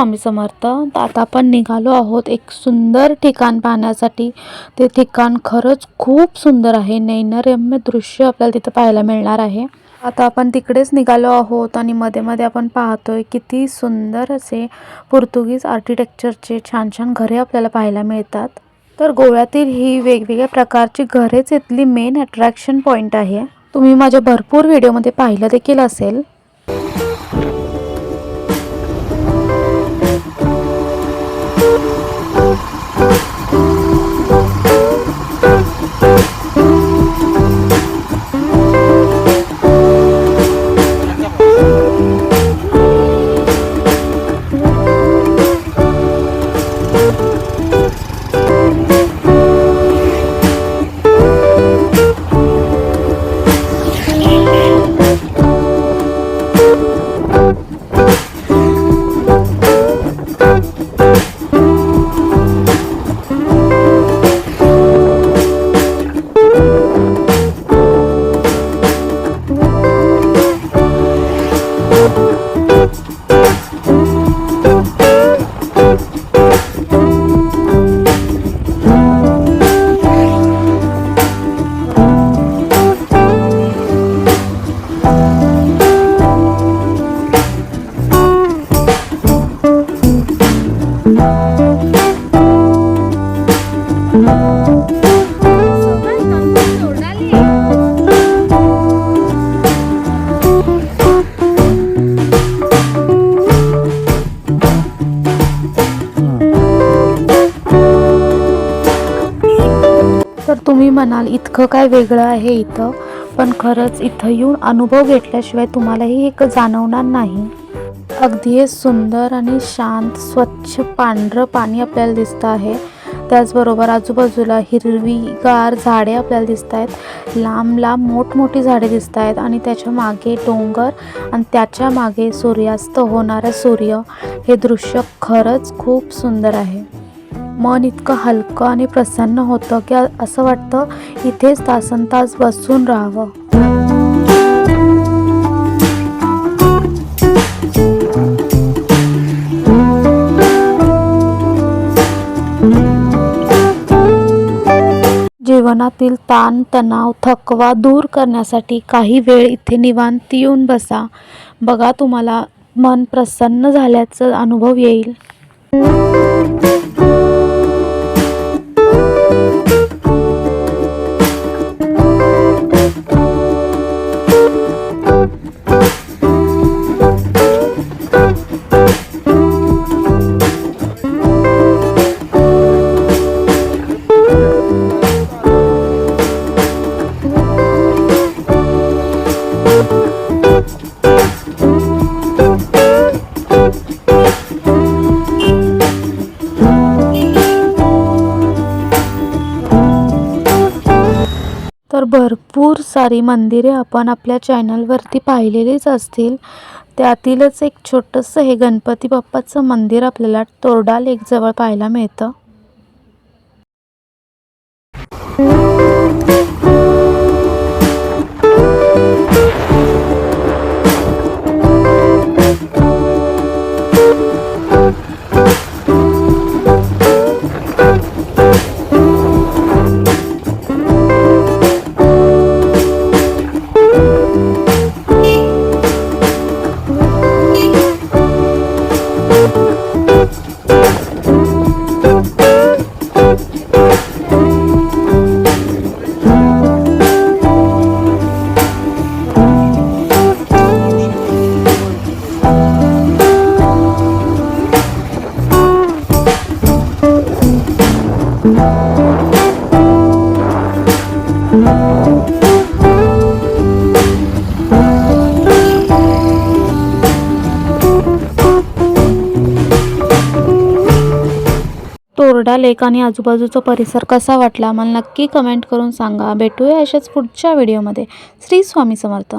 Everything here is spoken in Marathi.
स्वामी समर्थ. तर आता आपण निघालो आहोत एक सुंदर ठिकाण पाहण्यासाठी. ते ठिकाण खरंच खूप सुंदर आहे. नैनरम्य दृश्य आपल्याला तिथं पाहायला मिळणार आहे. आता आपण तिकडेच निघालो आहोत आणि मध्ये मध्ये आपण पाहतोय किती सुंदर असे पोर्तुगीज आर्किटेक्चरचे छान छान घरे आपल्याला पाहायला मिळतात. तर गोव्यातील ही वेगवेगळ्या प्रकारची घरेच इथली मेन अट्रॅक्शन पॉईंट आहे. तुम्ही माझ्या भरपूर व्हिडिओमध्ये पाहिलं देखील असेल. तर तुम्ही म्हणाल इतकं काय वेगळं आहे इथं. पण खरंच इथं येऊन अनुभव घेतल्याशिवाय तुम्हालाही एक जाणवणार नाही. अगदी हे सुंदर आणि शांत स्वच्छ पांढरं पाणी आपल्याला दिसतं आहे. त्याचबरोबर आजूबाजूला हिरवीगार झाडे आपल्याला दिसत आहेत लांब लांब मोठमोठी झाडे दिसत आहेत आणि त्याच्यामागे डोंगर आणि त्याच्यामागे सूर्यास्त होणारा सूर्य. हे दृश्य खरंच खूप सुंदर आहे. मन इतकं हलकं आणि प्रसन्न होतं की असं वाटतं इथेच तासन तास बसून राहावं. जीवनातील ताण तणाव थकवा दूर करण्यासाठी काही वेळ इथे निवांत येऊन बसा. बघा तुम्हाला मन प्रसन्न झाल्याचं अनुभव येईल. तर भरपूर सारी मंदिरे आपण आपल्या चॅनलवरती पाहिलेलीच असतील. त्यातीलच एक छोटंसं हे गणपती बाप्पाचं मंदिर आपल्याला तोरडा लेकजवळ पाहायला मिळतं. तोरडा लेक आणि आजूबाजूचा परिसर कसा वाटला मला नक्की कमेंट करून सांगा. भेटूया अशाच पुढच्या व्हिडिओमध्ये श्री स्वामी समर्थ.